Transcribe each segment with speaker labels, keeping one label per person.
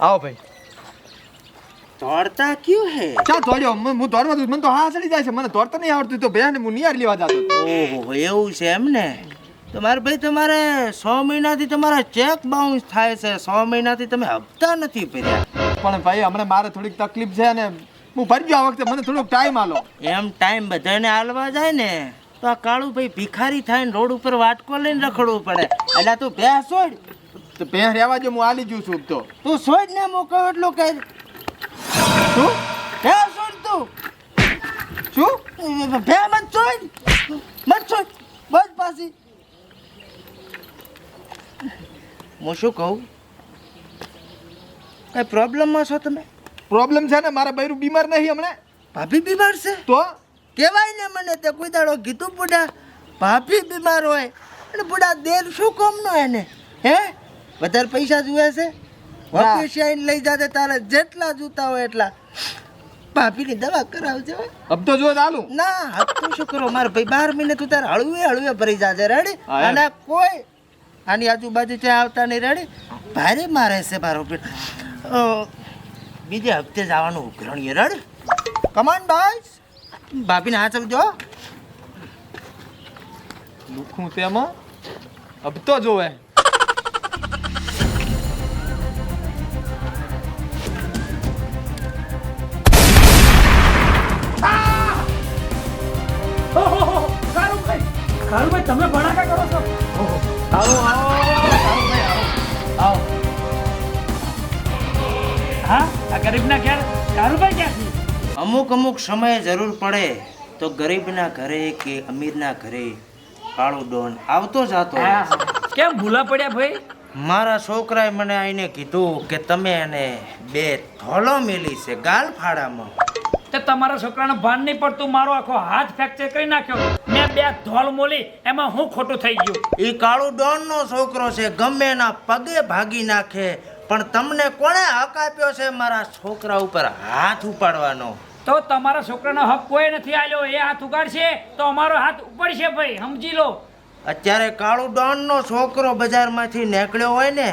Speaker 1: આવો ભાઈ.
Speaker 2: દોડતા ક્યું હે?
Speaker 1: ચા દોડ્યો હું હું દોડવા દઉં મને તો હા ચડી જાય છે. મને દોડતા નહીં આવડતું. તો ભૈયા ને હું નિયાર લેવા જતો
Speaker 2: ઓહો એવું છે એમ ને? તમારે ભાઈ તમારે સો મહિનાથી તમારા ચેક બાઉન્સ થાય છે. સો મહિનાથી તમે હપ્તા નથી ભર્યા.
Speaker 1: પણ ભાઈ હમણાં મારે થોડીક તકલીફ છે અને હું ભરજો આ વખતે. મને થોડોક ટાઈમ આલો.
Speaker 2: એમ ટાઈમ બધાને હાલવા જાય ને. તો આ કાળું ભાઈ ભિખારી થાય ને રોડ ઉપર વાટકો લઈને રખડવું પડે. એટલે તું ભે સોડ
Speaker 1: તો ભે રહેવા જો હું આલી જઉં છું તો.
Speaker 2: તું સોડ ને મોકો એટલું કર
Speaker 1: શું?
Speaker 2: ભે સોડ તું.
Speaker 1: શું?
Speaker 2: ભે મત સોડ મત સોડ બસ પાછી. હું શું કહું? કઈ પ્રોબ્લેમમાં છો તમે?
Speaker 1: પ્રોબ્લેમ છે ને મારા બૈરું બીમાર નહીં હમણાં.
Speaker 2: ભાભી બીમાર છે?
Speaker 1: તો?
Speaker 2: કહેવાય ને મને તે કોઈ દાડો કીધું બુડા ભાભી બીમાર હોય. અને બુડા દેર શું કામનો એને? હે? વધારે પૈસા જુએ છે? ઓફિસ આવીને લઈ જાતે તારે જેટલા જોતા હોય એટલા. ભાભીની દવા કરાવજો
Speaker 1: હપ્તો તો જો ચાલુ.
Speaker 2: ના હપ્તો શું કરો? મારે ભાઈ બાર મહિને તું તારે હળવે હળવે ભરી જાજે રેડી અને કોઈ આની આજુબાજુ ત્યાં આવતા નહીં રેડી ભારે મારે છે મારો પેટ. બીજે હપ્તે જવાનું ઉઘરણીએ રેડી કમાન બોયસ ભાભીને હાથ સમજો
Speaker 1: દુખું તેમાં અબ તો જોવે.
Speaker 3: કારુભાઈ તમે ભણાકા કરો છો ઓહો. આવો આવો કારુભાઈ આવો આવો હા? આ ગરીબના ઘેર? કારુભાઈ ક્યાંથી
Speaker 2: અમુક અમુક સમયે જરૂર પડે તો ગરીબના ઘરે કે અમીરના ઘરે કાળો ડોન આવતો જાતો.
Speaker 3: કેમ ભૂલા પડ્યા ભાઈ?
Speaker 2: મારા છોકરાએ મને આઈને કીધું કે તમે એને બે થોલો મેલી છે ગાલ ફાડામાં.
Speaker 3: તે તમારા છોકરાને ભાન નહીં પડતું મારો આખો હાથ ફ્રેક્ચર કરી નાખ્યો. મેં બે ધોલ મોલી એમાં હું ખોટું થઈ ગયું?
Speaker 2: એ કાળું ડોનનો છોકરો છે ગમે એના પગે ભાગી નાખે પણ તમને કોણે હક આપ્યો છે મારા છોકરા ઉપર હાથ ઉપાડવાનો?
Speaker 3: તો તમારા છોકરાનો હક કોઈ નથી આલ્યો. એ હાથ ઉગાડશે તો અમારો હાથ ઉપડશે ભાઈ સમજી લો.
Speaker 2: અત્યારે કાળુ ડોનનો છોકરો બજારમાંથી નીકળ્યો હોય ને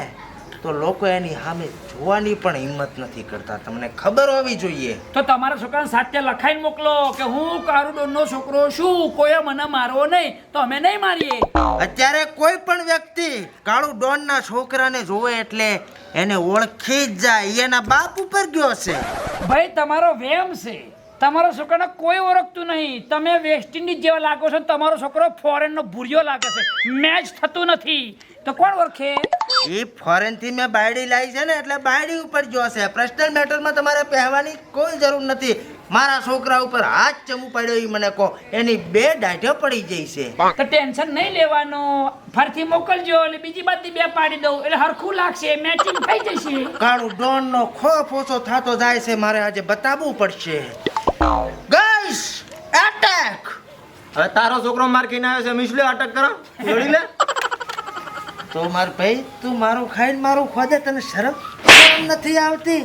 Speaker 2: તો લોકો એની સામે જોવાની પણ હિંમત નથી કરતા. તમને ખબર હોવી જોઈએ.
Speaker 3: તો તમારા છોકરાને સાથે લખાઈને મોકલો કે હું કારુડોનનો છોકરો છું કોઈએ મને મારવો નહીં તો અમે નહીં મારીએ.
Speaker 2: અત્યારે કોઈ પણ વ્યક્તિ કાળુ ડોનના છોકરાને જોવે એટલે એને ઓળખી જ જાય. એના બાપ ઉપર ગયો છે
Speaker 3: ભાઈ તમારો વેમ છે. તમારો છોકરાને કોઈ ઓળખતું નહીં. તમે વેસ્ટ ઇન્ડિઝ જેવા લાગો છો તમારો છોકરો ફોરેનનો ભૂરિયો લાગે છે. મેચ થતું નથી. તો કોણ ઓળખે?
Speaker 2: એ ફોરેનથી મેં બાયડી લાવી છે ને એટલે બાયડી ઉપર જોશે. પર્સનલ મેટરમાં તમારે પહેવાની કોઈ જરૂર નથી. મારા છોકરા ઉપર હાથ ચમુ પડ્યો એ મને કહો. એની બે દાઢો પડી જઈ છે.
Speaker 3: તો ટેન્શન નહીં લેવાનું. ફરથી મોકલજો એટલે બીજી બાજુ બે પાડી દઉં. એટલે હરખું લાગશે. મેચિંગ થઈ જશે.
Speaker 2: કાળું ડોન નો ખોફ ઓછો થતો જાય છે. મારે આજે બતાવવું પડશે. ગાઈસ એટેક
Speaker 1: હવે તારો છોકરો માર કીને આવ્યો છે. મિસલે અટક કરો. જોડી લે.
Speaker 2: તો માર ભાઈ તું મારું ખાઈને મારું ખોદે તને શરમ શરમ નથી આવતી?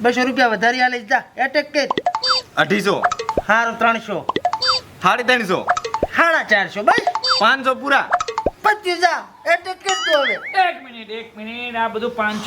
Speaker 2: બસો રૂપિયા વધારી આલે જા એટેક કે
Speaker 1: અઢીસો.
Speaker 2: હારું ત્રણસો.
Speaker 1: સાડી ત્રણસો.
Speaker 2: સાડા ચારસો બસ.
Speaker 1: પાંચસો પૂરા.
Speaker 2: પચીસ જા એટેક હવે.
Speaker 3: એક મિનિટ એક મિનિટ આ બધું પાંચસો